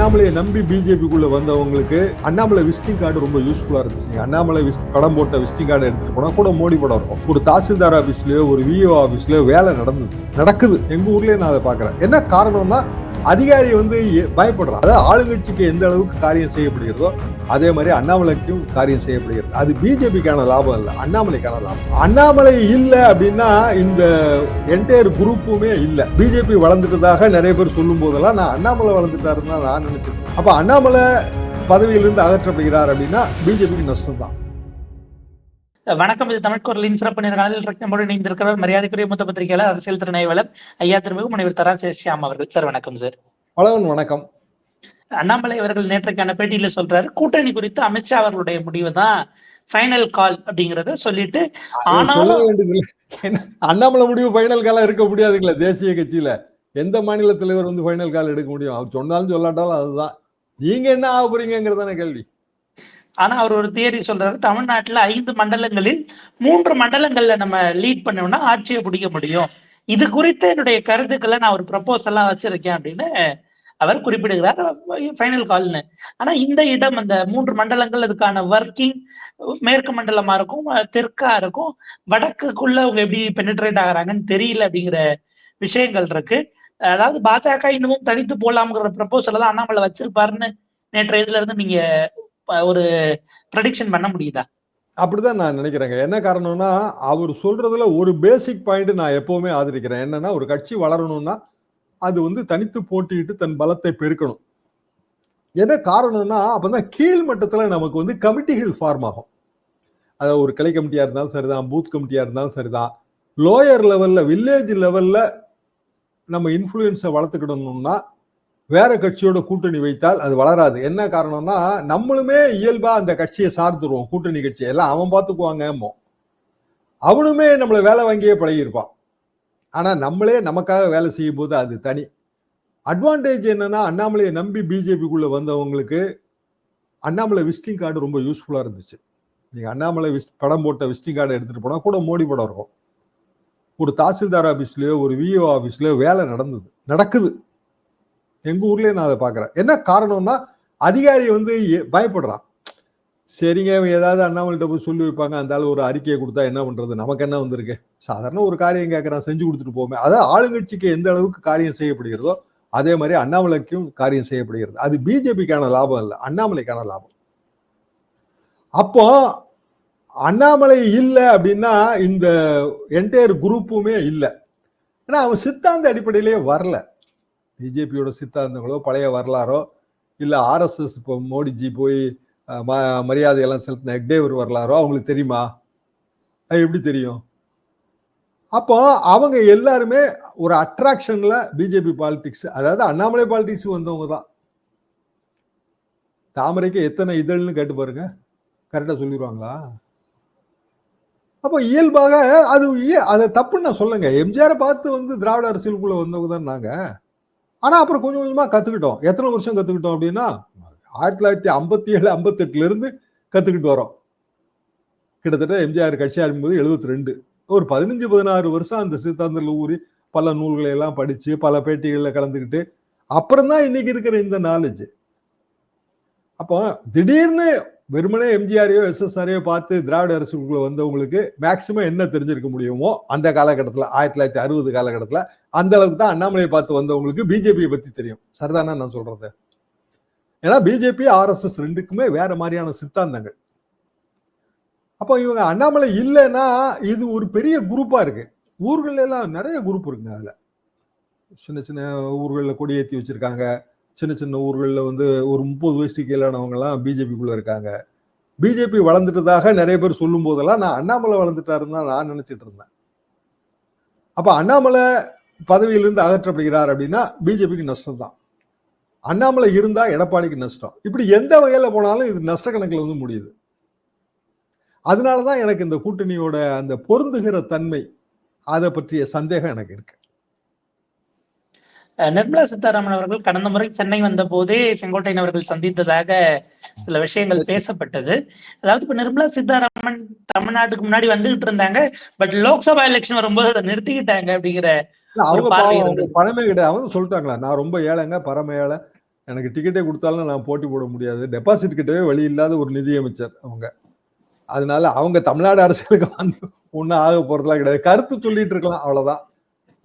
அண்ணாமலையை நம்பி பிஜேபிக்குள்ள வந்தவங்களுக்கு அண்ணாமலை விசிட்டிங் கார்டு ரொம்ப யூஸ்ஃபுல்லா இருந்துச்சு. அண்ணாமலை படம் போட்ட விசிட்டிங் கார்டு எடுத்துட்டு போனா கூட மோடி படம் இருக்கும். ஒரு தாசில்தார் ஆபீஸ்லயோ ஒரு விஓ ஆபீஸ்லயோ வேலை நடந்தது. நடக்குது. எங்க ஊர்லயே நான் அதை பாக்குறேன் என்ன காரணம்னா அதிகாரி வந்து பயப்படுறார் பயப்படுறான். அதாவது ஆளுங்கட்சிக்கு எந்த அளவுக்கு காரியம் செய்யப்படுகிறதோ அதே மாதிரி அண்ணாமலைக்கும் காரியம் செய்யப்படுகிறது. அது பிஜேபிக்கான லாபம் இல்லை அண்ணாமலைக்கான லாபம். அண்ணாமலை இல்லை அப்படின்னா இந்த என்டையர் குரூப்புமே இல்லை. பிஜேபி வளர்ந்துட்டதாக நிறைய பேர் சொல்லும் போதெல்லாம் நான் அண்ணாமலை வளர்ந்துட்டாருன்னு தான் நான் நினைச்சேன் அப்போ அண்ணாமலை பதவியிலிருந்து அகற்றப்படுகிறார் அப்படின்னா பிஜேபிக்கு நஷ்டம் தான் வணக்கம். இது தமிழ் குரலின் சிறப்பு நேர்காணலில் நம்மோடு இணைந்திருக்கிறவர் மரியாதைக்குரிய மூத்த பத்திரிகையாளர் அரசியல் திறனாய்வாளர் ஐயா திருமிகு முனைவர் தரா சேஷியாம் அவர்கள். சார் வணக்கம் சார். பலவன் வணக்கம். அண்ணாமலை அவர்கள் நேற்றுக்கான பேட்டியில சொல்றாரு கூட்டணி குறித்து அமித்ஷா அவர்களுடைய முடிவு தான் ஃபைனல் கால் அப்படிங்கறத சொல்லிட்டு சொல்ல ஆனாலும் அண்ணாமலை முடிவு ஃபைனல் காலம் இருக்க முடியாதுங்களா தேசிய கட்சியில. எந்த மாநில தலைவர் வந்து ஃபைனல் கால் எடுக்க முடியும்? அவர் சொன்னாலும் சொல்லாட்டாலும் அதுதான். நீங்க என்ன ஆக போறீங்கிறதான கேள்வி. ஆனா அவர் ஒரு தியரி சொல்றாரு தமிழ்நாட்டில் ஐந்து மண்டலங்களில் மூன்று மண்டலங்கள்ல நம்ம லீட் பண்ணோம்னா ஆட்சியை பிடிக்க முடியும். இது குறித்து என்னுடைய கருத்துக்களை நான் ஒரு ப்ரப்போசல்லாம் வச்சிருக்கேன் அப்படின்னு அவர் குறிப்பிடுகிறார். ஃபைனல் கால்னு ஆனா இந்த இடம் அந்த மூன்று மண்டலங்கள் அதுக்கான ஒர்க்கிங் மேற்கு மண்டலமா இருக்கும் தெற்கா இருக்கும் வடக்குக்குள்ள அவங்க எப்படி பெனிட்ரேட் ஆகிறாங்கன்னு தெரியல அப்படிங்கிற விஷயங்கள் இருக்கு. அதாவது பாஜக இன்னமும் தனித்து போலாம்ங்கிற ப்ரப்போசல தான் அண்ணாமலை வச்சிருப்பாருன்னு நேற்றைய இதுல இருந்து நீங்க ஒரு ப்ரடிக்ஷன் பண்ண முடியுதா? அப்படிதான் நான் நினைக்கிறேங்க. என்ன காரணம்னா அவர் சொல்றதுல ஒரு பேசிக் பாயிண்ட் நான் எப்பவுமே ஆதரிக்கிறேன். என்னன்னா ஒரு கட்சி வளரணும்னா அது வந்து தனித்து போட்டியிட்டு தன் பலத்தை பெருக்கணும். என்ன காரணம்னா அப்பதான் கீழ் மட்டத்துல நமக்கு வந்து கமிட்டிகள் ஃபார்ம் ஆகும். அதாவது ஒரு கிளை கமிட்டியா இருந்தாலும் சரிதான் பூத் கமிட்டியா இருந்தாலும் சரிதான். லோயர் லெவல்ல வில்லேஜ் லெவல்ல நம்ம இன்ஃப்ளூயன்ஸை வளர்த்துக்கிடணும்னா வேற கட்சியோட கூட்டணி வைத்தால் அது வளராது. என்ன காரணம்னா நம்மளுமே இயல்பா அந்த கட்சியை சார்ந்துருவோம். கூட்டணி கட்சி எல்லாம் அவன் பார்த்துக்குவாங்க அவனுமே நம்மளை வேலை வாங்கியே பழகியிருப்பான். ஆனா நம்மளே நமக்காக வேலை செய்யும் போது அது தனி. அட்வான்டேஜ் என்னன்னா அண்ணாமலையை நம்பி பிஜேபிக்குள்ள வந்தவங்களுக்கு அண்ணாமலை விசிட்டிங் கார்டு ரொம்ப யூஸ்ஃபுல்லா இருந்துச்சு. நீங்க அண்ணாமலை விஸ் படம் போட்ட விசிட்டிங் கார்டு எடுத்துட்டு போனா கூட மோடி படம் இருக்கும். ஒரு தாசில்தார் ஆபீஸ்லயோ ஒரு விஓ ஆபீஸ்லயோ வேலை நடந்தது. நடக்குது. எங்க ஊர்லயே நான் அதை பாக்குறேன் என்ன காரணம்னா அதிகாரி வந்து பயப்படுறான். சரிங்க ஏதாவது அண்ணாமலைகிட்ட போய் சொல்லி வைப்பாங்க. அந்த ஆளு ஒரு அறிக்கையை கொடுத்தா என்ன பண்றது? நமக்கு என்ன வந்திருக்கு? சாதாரண ஒரு காரியம் கேட்கறான் செஞ்சு கொடுத்துட்டு போமே. அதாவது ஆளுங்கட்சிக்கு எந்த அளவுக்கு காரியம் செய்யப்படுகிறதோ அதே மாதிரி அண்ணாமலைக்கும் காரியம் செய்யப்படுகிறது. அது பிஜேபிக்கான லாபம் இல்லை அண்ணாமலைக்கான லாபம். அப்போ அண்ணாமலை இல்லை அப்படின்னா இந்த என்டையர் குரூப்புமே இல்லை. ஏன்னா அவன் சித்தாந்த அடிப்படையிலேயே வரல. பிஜேபியோட சித்தாந்தங்களோ பழைய வரலாறோ இல்லை ஆர்எஸ்எஸ் இப்போ மோடிஜி போய் ம- மரியாதையெல்லாம் செலுத்தின எக்டேவர் வரலாறோ அவங்களுக்கு தெரியுமா? அது எப்படி தெரியும்? அப்போ அவங்க எல்லாருமே ஒரு அட்ராக்ஷன்ல பிஜேபி பாலிடிக்ஸ் அதாவது அண்ணாமலை பாலிடிக்ஸ் வந்தவங்க தான். தாமரைக்கு எத்தனை இதழ்னு கேட்டு பாருங்க. கரெக்டாக சொல்லிடுவாங்களா அப்போ இயல்பாக அது அதை தப்புன்னு நான் சொல்லுங்க எம்ஜிஆரை பார்த்து வந்து திராவிட அரசியலுக்குள்ள வந்தவங்க தான் நாங்கள் ஆனால் அப்புறம் கொஞ்சம் கொஞ்சமாக கற்றுக்கிட்டோம் எத்தனை வருஷம் கற்றுக்கிட்டோம் அப்படின்னா ஆயிரத்தி தொள்ளாயிரத்தி ஐம்பத்தி ஏழு ஐம்பத்தெட்டுலேருந்து கற்றுக்கிட்டு வரோம். கிட்டத்தட்ட எம்ஜிஆர் கட்சி ஆரம்பிக்கும்போது எழுபத்தி ரெண்டு ஒரு பதினஞ்சு பதினாறு வருஷம் அந்த சித்தாந்தத்தில் ஊறி பல நூல்களை எல்லாம் படித்து பல பேட்டிகளில் கலந்துக்கிட்டு அப்புறம் தான் இன்னைக்கு இருக்கிற இந்த நாலேஜ் அப்போ திடீர்னு வெறுமனே எம்ஜிஆரையோ எஸ்எஸ்ஆரையோ பார்த்து திராவிட அரசுக்குள்ள வந்தவங்களுக்கு மேக்சிமம் என்ன தெரிஞ்சிருக்க முடியுமோ அந்த காலகட்டத்தில் ஆயிரத்தி தொள்ளாயிரத்தி அறுபது காலகட்டத்தில் அந்த அளவுக்கு தான் அண்ணாமலையை பார்த்து வந்தவங்களுக்கு பிஜேபியை பத்தி தெரியும். சரிதானா நான் சொல்றது? ஏன்னா பிஜேபி ஆர்எஸ்எஸ் ரெண்டுக்குமே வேற மாதிரியான சித்தாந்தங்கள். அப்போ இவங்க அண்ணாமலை இல்லைன்னா இது ஒரு பெரிய குரூப்பா இருக்கு. ஊர்கள் எல்லாம் நிறைய குரூப் இருக்குங்க அதுல. சின்ன சின்ன ஊர்களில் கொடி ஏற்றி வச்சிருக்காங்க. சின்ன சின்ன ஊர்களில் வந்து ஒரு முப்பது வயசு கீழானவங்க எல்லாம் பிஜேபிக்குள்ள இருக்காங்க. பிஜேபி வளர்ந்துட்டதாக நிறைய பேர் சொல்லும் போதெல்லாம் நான் அண்ணாமலை வளர்ந்துட்டாருன்னு தான் நான் நினச்சிட்டு இருந்தேன். அப்போ அண்ணாமலை பதவியிலிருந்து அகற்றப்படுகிறார் அப்படின்னா பிஜேபிக்கு நஷ்டம் தான். அண்ணாமலை இருந்தா எடப்பாடிக்கு நஷ்டம். இப்படி எந்த வகையில போனாலும் இது நஷ்ட கணக்குல வந்து முடியுது. அதனாலதான் எனக்கு இந்த கூட்டணியோட அந்த பொருந்துகிற தன்மை அதை பற்றிய சந்தேகம் எனக்கு இருக்கு. நிர்மலா சீதாராமன் அவர்கள் கடந்த முறை சென்னை வந்த போதே செங்கோட்டையன் அவர்கள் சந்தித்ததாக சில விஷயங்கள் பேசப்பட்டது. அதாவது இப்ப நிர்மலா சீதாராமன் தமிழ்நாட்டுக்கு முன்னாடி வந்துகிட்டு இருந்தாங்க பட் லோக்சபா எலெக்ஷன் வரும்போது அதை நிறுத்திக்கிட்டாங்க அப்படிங்கிற அவங்க பணமே கிடையாது. அவங்க சொல்லிட்டாங்களா நான் ரொம்ப ஏழைங்க பரம ஏழை எனக்கு டிக்கெட்டே கொடுத்தாலும் நான் போட்டி போட முடியாது. டெபாசிட் கிட்டவே வழி இல்லாத ஒரு நிதியமைச்சர் அவங்க. அதனால அவங்க தமிழ்நாடு அரசியலுக்கு வந்து ஒன்றும் ஆக போறதுலாம் கிடையாது. கருத்து சொல்லிட்டு இருக்கலாம் அவ்வளவுதான்.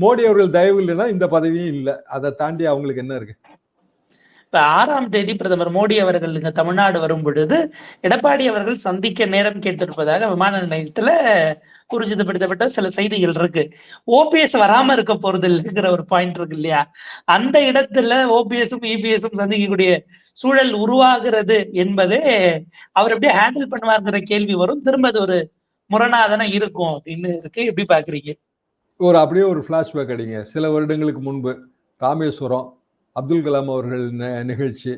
மோடி அவர்கள் தயவு இல்லைன்னா இந்த பதவியும் இல்லை. அதை தாண்டி அவங்களுக்கு என்ன இருக்கு? இப்ப ஆறாம் தேதி பிரதமர் மோடி அவர்கள் இங்க தமிழ்நாடு வரும் பொழுது எடப்பாடி அவர்கள் சந்திக்க நேரம் கேட்டிருப்பதாக விமான நிலையத்துல ஊர்ஜிதப்படுத்தப்பட்ட சில செய்திகள் இருக்கு. ஓபிஎஸ் வராம இருக்க போறது இல்லைங்கிற ஒரு பாயிண்ட் இருக்கு இல்லையா? அந்த இடத்துல ஓபிஎஸும் இபிஎஸும் சந்திக்கக்கூடிய சூழல் உருவாகிறது என்பதே அவர் எப்படி ஹேண்டில் பண்ணுவாருங்கிற கேள்வி வரும். திரும்ப அது ஒரு முரணாதனம் இருக்கும் அப்படின்னு இருக்கு. எப்படி பாக்குறீங்க? ஒரு அப்படியே ஒரு ஃப்ளாஷ்பேக் அடிங்க. சில வருடங்களுக்கு முன்பு ராமேஸ்வரம் அப்துல் கலாம் அவர்கள் நிகழ்ச்சி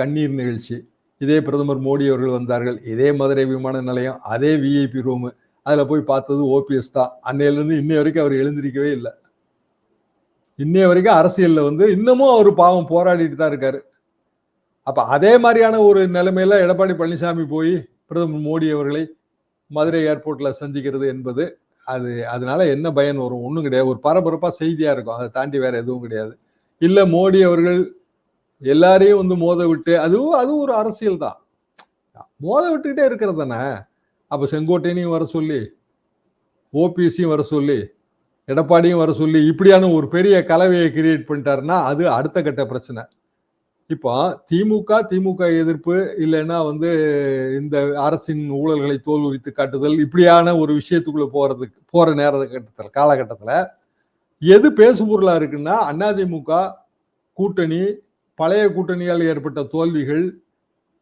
கண்ணீர் நிகழ்ச்சி. இதே பிரதமர் மோடி அவர்கள் வந்தார்கள். இதே மதுரை விமான நிலையம் அதே விஐபி ரூமு அதில் போய் பார்த்தது ஓபிஎஸ் தான். அன்னையிலேருந்து இன்னை வரைக்கும் அவர் எழுந்திருக்கவே இல்லை. இன்னைய வரைக்கும் அரசியலில் வந்து இன்னமும் அவர் பாவம் போராடிட்டு தான் இருக்காரு. அப்போ அதே மாதிரியான ஒரு நிலைமையில் எடப்பாடி பழனிசாமி போய் பிரதமர் மோடி அவர்களை மதுரை ஏர்போர்ட்டில் சந்திக்கிறது என்பது அது அதனால என்ன பயன் வரும்? ஒன்றும் கிடையாது. ஒரு பரபரப்பாக செய்தியாக இருக்கும். அதை தாண்டி வேற எதுவும் கிடையாது. இல்லை மோடி அவர்கள் எல்லாரையும் வந்து மோத விட்டு அதுவும் அதுவும் ஒரு அரசியல் தான். மோத விட்டுக்கிட்டே இருக்கிறது தானே? அப்போ செங்கோட்டையனையும் வர சொல்லி ஓபிஎஸ்சியும் வர சொல்லி எடப்பாடியும் வர சொல்லி இப்படியான ஒரு பெரிய கலவையை கிரியேட் பண்ணிட்டாருன்னா அது அடுத்த கட்ட பிரச்சனை. இப்போ திமுக திமுக எதிர்ப்பு இல்லைன்னா வந்து இந்த அரசின் ஊழல்களை தோல்வித்து காட்டுதல் இப்படியான ஒரு விஷயத்துக்குள்ள போறதுக்கு போற நேர கட்டத்தில் காலகட்டத்தில் எது பேசுபொருளா இருக்குன்னா அதிமுக கூட்டணி பழைய கூட்டணியால் ஏற்பட்ட தோல்விகள்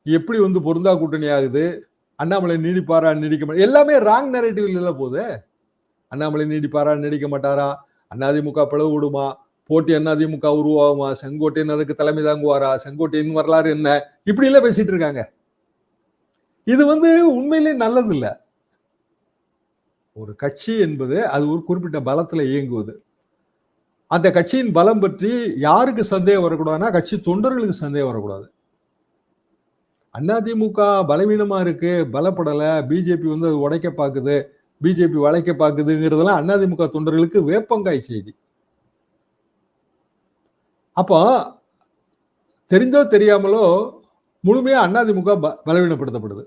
எப்படி வந்து பொருந்தா கூட்டணி ஆகுது அண்ணாமலை நீடிப்பாரா நீடிக்க மாட்டா எல்லாமே ராங் நரேட்டிவ் இல்லை போகுது அண்ணாமலை நீடிப்பாரா நீடிக்க மாட்டாரா? அதிமுக பிளவு விடுமா? போட்டி அதிமுக உருவாகுமா? செங்கோட்டையன் அதுக்கு தலைமை தாங்குவாரா? செங்கோட்டையன் வரலாறு என்ன? இப்படி எல்லாம் பேசிட்டு இருக்காங்க. இது வந்து உண்மையிலேயே நல்லது இல்லை ஒரு கட்சி என்பது அது ஒரு குறிப்பிட்ட பலத்தில் இயங்குவது. அந்த கட்சியின் பலம் பற்றி யாருக்கு சந்தேகம் வரக்கூடாதுன்னா கட்சி தொண்டர்களுக்கு சந்தேகம் வரக்கூடாது. அதிமுக பலவீனமா இருக்கு பலப்படலை பிஜேபி வந்து அது உடைக்க பார்க்குது பிஜேபி வளைக்க பார்க்குதுங்கிறதெல்லாம் அதிமுக தொண்டர்களுக்கு வேப்பங்காய் செய்தி. அப்போ தெரிந்தோ தெரியாமலோ முழுமையா அதிமுக ப- பலவீனப்படுத்தப்படுது.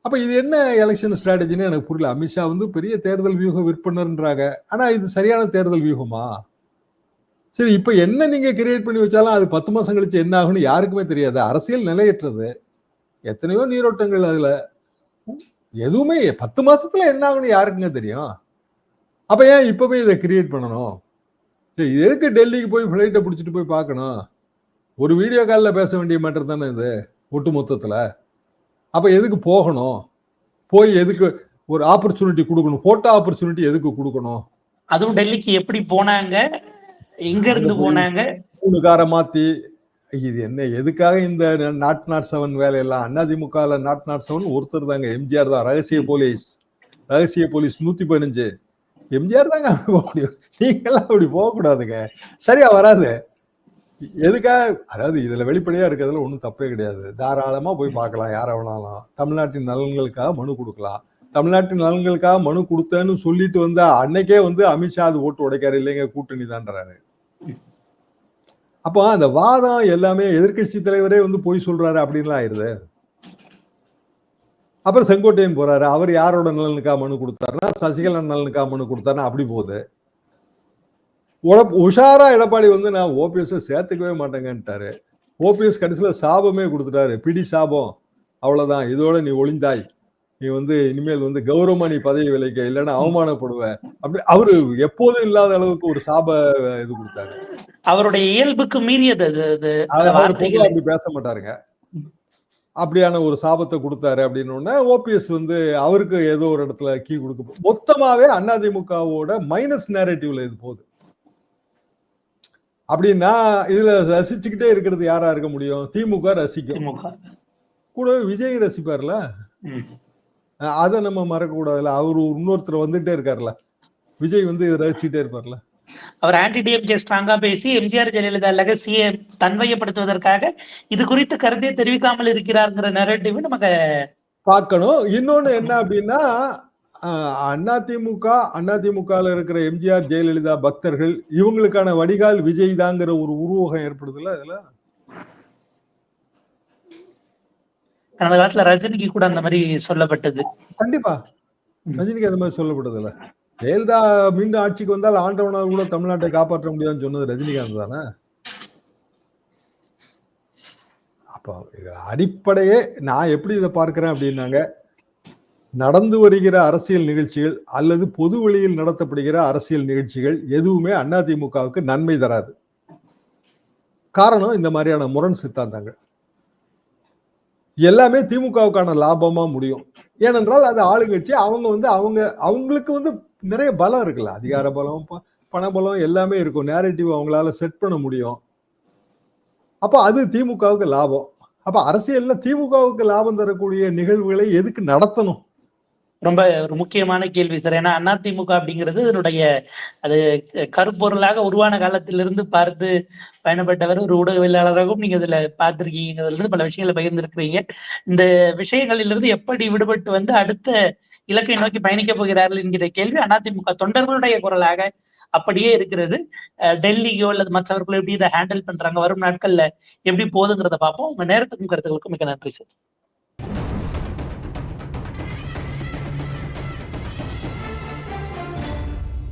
அப்போ இது என்ன எலெக்ஷன் ஸ்ட்ராட்டஜின்னு எனக்கு புரியல. அமித்ஷா வந்து பெரிய தேர்தல் வியூக விற்பனர்ன்றாங்க. ஆனால் இது சரியான தேர்தல் வியூகமா? சரி இப்போ என்ன நீங்கள் கிரியேட் பண்ணி வச்சாலும் அது பத்து மாதம் கழிச்சு என்ன ஆகும்னு யாருக்குமே தெரியாது. அரசியல் நிலையற்றது. எத்தனையோ நீரோட்டங்கள் அதில். எதுவுமே பத்து மாசத்துல என்ன ஆகும்னு யாருக்குங்க தெரியும்? அப்போ ஏன் இப்பவே இதை கிரியேட் பண்ணணும்? எதுக்கு டெல்லிக்கு போய் ஃப்ளைட்டை பிடிச்சிட்டு போய் பார்க்கணும்? ஒரு வீடியோ காலில் பேச வேண்டிய மேட்டர் தானே இது ஒட்டு மொத்தத்தில். அப்போ எதுக்கு போகணும்? போய் எதுக்கு ஒரு ஆப்பர்ச்சுனிட்டி கொடுக்கணும்? போட்டோ ஆப்பர்ச்சுனிட்டி எதுக்கு கொடுக்கணும்? அதுவும் டெல்லிக்கு எப்படி போனாங்க? எங்க இருந்து போனாங்க? மூணு காரை மாத்தி இது என்ன எதுக்காக இந்த நாட் நாட் செவன் வேலையெல்லாம்? அதிமுகல நாட் நாட் செவன் ஒருத்தர் தாங்க எம்ஜிஆர் தான். ரகசிய போலீஸ். ரகசிய போலீஸ் நூத்தி பதினஞ்சு. எம்ஜிஆர் தாங்க போக முடியும் நீங்கெல்லாம் அப்படி போக கூடாதுங்க சரியா வராது. எதுக்காக அதாவது இதுல வெளிப்படையா இருக்கிறதுல ஒண்ணும் தப்பே கிடையாது. தாராளமா போய் பார்க்கலாம் யார வேணாலும். தமிழ்நாட்டின் நலன்களுக்காக மனு கொடுக்கலாம். தமிழ்நாட்டின் நலன்களுக்காக மனு கொடுத்தேன்னு சொல்லிட்டு வந்தா அன்னைக்கே வந்து அமித்ஷா அது ஓட்டு உடைக்காரு இல்லைங்க கூட்டணி தான்றாரு அப்போ அந்த வாதம் எல்லாமே எதிர்க்கட்சி தலைவரே வந்து போய் சொல்றாரு அப்படின்லாம் ஆயிருது. அப்புறம் செங்கோட்டையன் போறாரு. அவர் யாரோட நலனுக்கா மனு கொடுத்தாருன்னா சசிகலா நலனுக்கா மனு கொடுத்தாருன்னா அப்படி போகுது. உஷாரா எடப்பாடி வந்து நான் ஓபிஎஸ் சேர்த்துக்கவே மாட்டேங்கன்ட்டாரு. ஓபிஎஸ் கடைசியில் சாபமே கொடுத்துட்டாரு. பிடி சாபம். அவ்வளவுதான். இதோட நீ ஒளிந்தாய். நீ வந்து இனிமேல் வந்து கௌரவமா நீ பதவி விலைக்க இல்லைன்னா அவமானப்படுவ. அப்படி அவரு எப்போதும் இல்லாத அளவுக்கு ஒரு சாப இது கொடுத்தாரு. அவருடைய இயல்புக்கு மீறியது அப்படி பேச மாட்டாருங்க. அப்படியான ஒரு சாபத்தை கொடுத்தாரு அப்படின்னு ஓபிஎஸ் வந்து அவருக்கு ஏதோ ஒரு இடத்துல கீ கொடுக்க மொத்தமாவே அதிமுகவோட மைனஸ் நேரட்டிவ்ல இது போகுது. அப்படின்னா இதுல ரசிச்சுக்கிட்டே இருக்கிறது யாரா இருக்க முடியும்? திமுக ரசிக்கும். கூட விஜய் ரசிப்பார்ல? அதை நம்ம மறக்க கூடாதுல்ல அவரு இன்னொருத்தர் வந்துட்டே இருக்காருல்ல. விஜய் வந்து ரசிச்சுட்டே இருப்பார்ல. அவர் ஆன்டி டிஎம்கே ஸ்ட்ராங்கா பேசி எம்ஜிஆர் ஜெயலலிதா லெகசியை தன்மையப்படுத்துவதற்காக இது குறித்து கருத்தை தெரிவிக்காமல் இருக்கிறார்ங்கிற நெரட்டிவ் நமக்கு பார்க்கணும். இன்னொன்னு என்ன அப்படின்னா அதிமுக அதிமுகல இருக்கிற எம்ஜிஆர் ஜெயலலிதா பக்தர்கள் இவங்களுக்கான வடிகால் விஜய் தாங்கிற ஒரு உருவகம் ஏற்படுதுல்ல இதுல கடந்த காலத்துல ரஜினிக்கு கூட அந்த மாதிரி சொல்லப்பட்டது. கண்டிப்பா. ரஜினிக்கு அந்த மாதிரி இல்ல ஜெயலலிதா மீண்டும் ஆட்சிக்கு வந்தால் ஆண்டவனால் கூட தமிழ்நாட்டை காப்பாற்ற முடியாதுன்னு சொன்னது ரஜினிகாந்த் தானே? அப்போ அடிப்படையே நான் எப்படி இதை பார்க்கிறேன் அப்படின்னாங்க நடந்து வருகிற அரசியல் நிகழ்ச்சிகள் அல்லது பொது வெளியில் நடத்தப்படுகிற அரசியல் நிகழ்ச்சிகள் எதுவுமே அதிமுகவுக்கு நன்மை தராது. காரணம் இந்த மாதிரியான முரண் சித்தாந்தங்கள். எல்லாமே திமுகவுக்கான லாபமா முடியும். ஏனென்றால் அது ஆளுங்கட்சி அவங்க வந்து அவங்க அவங்களுக்கு வந்து நிறைய பலம் இருக்குல்ல. அதிகார பலம் ப- பண பலம் எல்லாமே இருக்கும். நேரட்டிவ் அவங்களால செட் பண்ண முடியும். அப்போ அது திமுகவுக்கு லாபம். அப்போ அரசியல்ல திமுகவுக்கு லாபம் தரக்கூடிய நிகழ்வுகளை எதுக்கு நடத்தணும்? ரொம்ப ஒரு முக்கியமான கேள்வி சார். ஏன்னா அதிமுக அப்படிங்கிறது இதனுடைய அது கருப்பொருளாக உருவான காலத்திலிருந்து பார்த்து பயணப்பட்டவர் ஒரு ஊடகவியலாளராகவும் நீங்க இதுல பார்த்திருக்கீங்கிறதுல பல விஷயங்களை பகிர்ந்திருக்கிறீங்க. இந்த விஷயங்களிலிருந்து எப்படி விடுபட்டு வந்து அடுத்த இலக்கை நோக்கி பயணிக்க போகிறார்கள் என்கிற கேள்வி அதிமுக தொண்டர்களுடைய குரலாக அப்படியே இருக்கிறது. அஹ் டெல்லியோ அல்லது மற்றவர்களோ எப்படி இதை ஹேண்டில் பண்றாங்க? வரும் நாட்கள்ல எப்படி போகுதுங்கிறத பார்ப்போம். உங்க நேரத்துக்கும் கருத்துக்களுக்கும் மிக நன்றி சார்.